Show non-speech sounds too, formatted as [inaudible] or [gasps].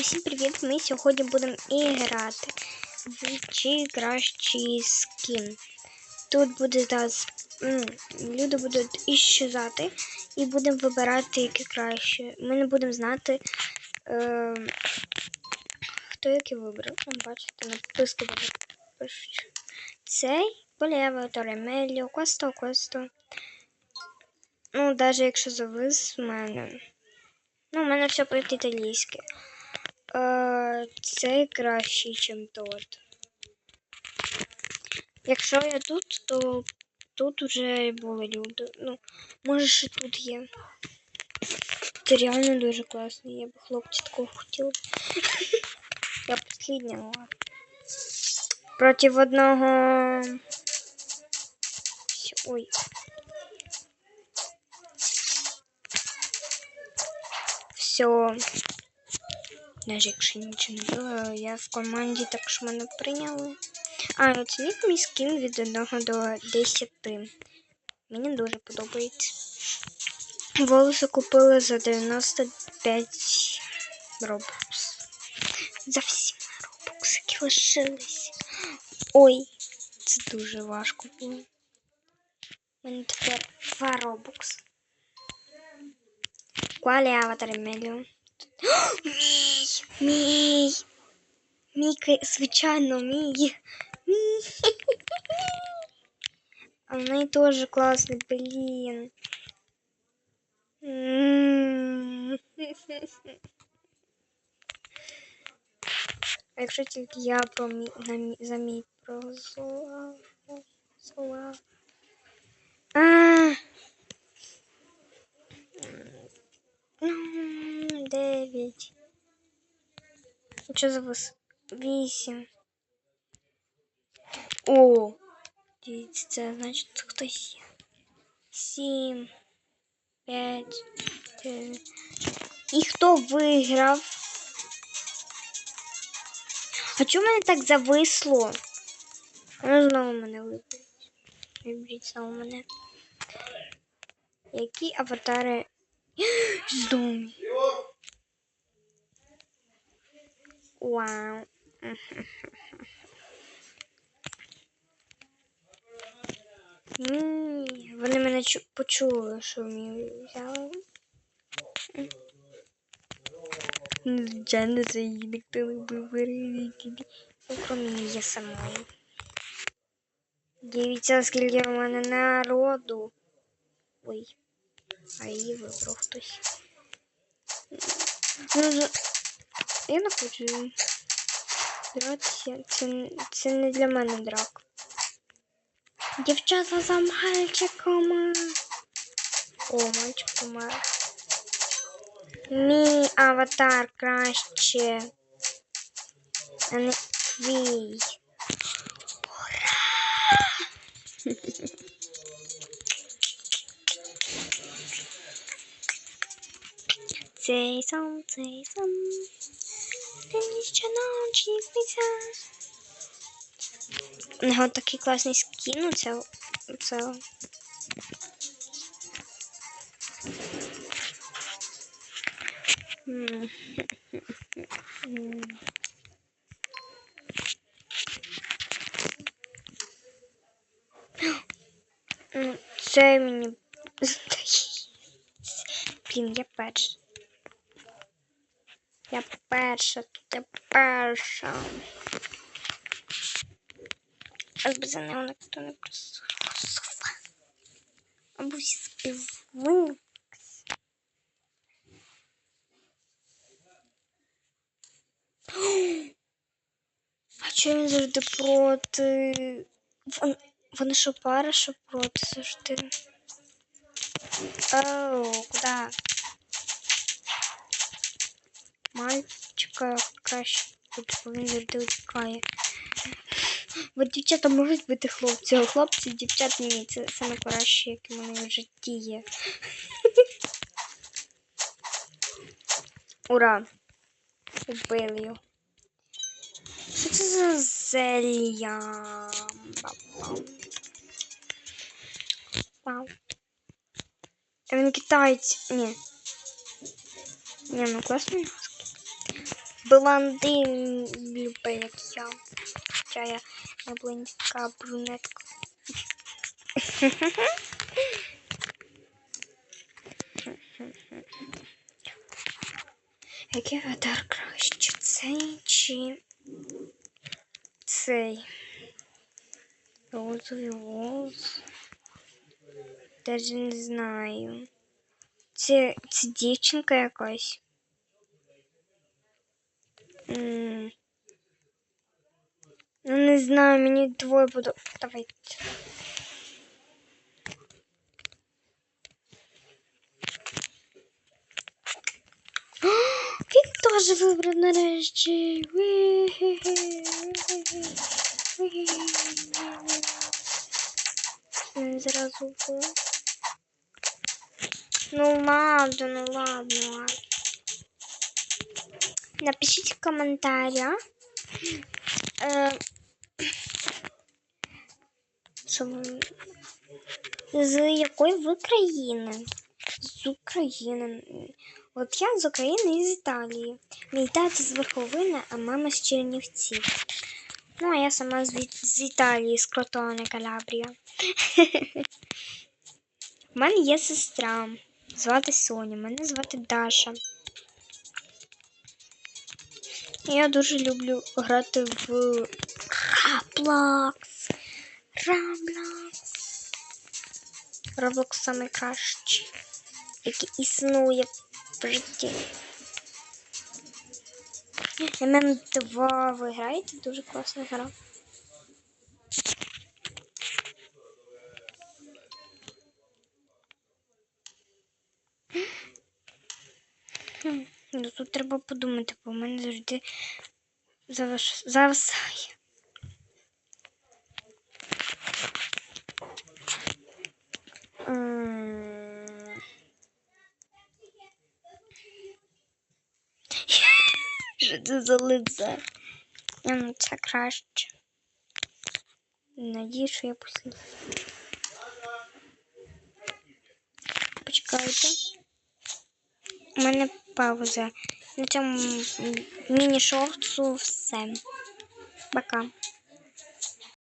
Усім привіт! Ми сьогодні будемо іграти в чи кращий скін. Тут буде зараз люди будуть іщезати і будемо вибирати, яке краще. Ми не будемо знати, е, хто який вибрав. Бачите, написки пишуть. Цей полєво, Торемеліо, Косто, Косто. Ну, навіть якщо завис в мене. Ну, у мене все по-італійськи. Е, Це краще, ніж тот. Якщо я тут, то тут вже були люди. Ну, може ще тут є. Це реально дуже класно. Я б хлопці такого хотіла. [laughs] Я послідня. ладно. Проти одного. Ой. Все. Навіть якщо нічого не було, я в команді так що мене прийняли. А, оцініть мій скін від 1 до 10. Мені дуже подобається. Волоси купили за 95 робокс. За всі робокси, які лишились. Ой, це дуже важко було. У мене тепер 2 робокс. Quale avatar meglio? Мій, мій. Звичайно, мій. Мій. А в неї теж класний, блін. А якщо тільки я про мій, на мій, за мій проголосував. А. Ну, дев'ять. Що за вас? Вісім. О! Дивіться, це значить хтось є. Сім. П'ять. І хто виграв? А чому мене так зависло? Ну, знову мене виберіть. Виберіть знову мене. Які аватари [gasps] Знову. Вау. Ні, вони мене чу- почули, що мені взяли. Звичайно, це її ніхто не вибере. Ну, кроме її самої. Дивіться, скільки в мене народу. Ой. А її вибрав хтось. Ну, я не хочу. Це, це не для мене драк. Дівчата за мальчиком. О, мальчик помер. Мій аватар краще. А не твій. [laughs] Цей сон, цей сон, день щоночі сниться. У нього такий класний скін, у це, це. Ну, мені здається. Блін, я перша. Я перша, тут я перша. Аж би за ним ніхто не проголосував. Або всі співали. А чого він завжди проти? Вон, вони що пара, що проти завжди? Оу, куди? Мальчика краще буде, бо він завжди утікає. От дівчата можуть бути хлопці, а хлопці дівчат ні. Це саме краще, яке в мене в житті є. [laughs] Ура! Убили. Що це за зелья? Вау. Він китаєць. Ні. Ні, ну класний. Блондин любить, як я. Хоча я не блондинка, а брюнетка. Який радар краще? Цей чи цей? Розовий волос. Даже не знаю. Це, це дівчинка якась. Ну, не знаю, мені двоє буду. Давайте. [gasps] Він теж вибрав нарешті. Зразу. Ну ладно, ну ладно, ладно. Напишіть в коментарях. Е, з якої ви країни? З України. От я з України і з Італії. Мій тато з Верховини, а мама з Чернівців. Ну, а я сама з, з Італії, з Кротоне, Калабрія. [laughs] У мене є сестра. Звати Соня, мене звати Даша. Я дуже люблю грати в Roblox. Roblox. Roblox найкращий, який існує в житті. ММ2 ви граєте? Дуже класна гра. Хм, Ну тут треба подумати, бо в мене завжди завис- зависає. [laughs] Що це за лице? Ну це краще. Надію, що я послухаю. Почекайте. У мене пауза. На цьому м, міні-шортсу все. Пока.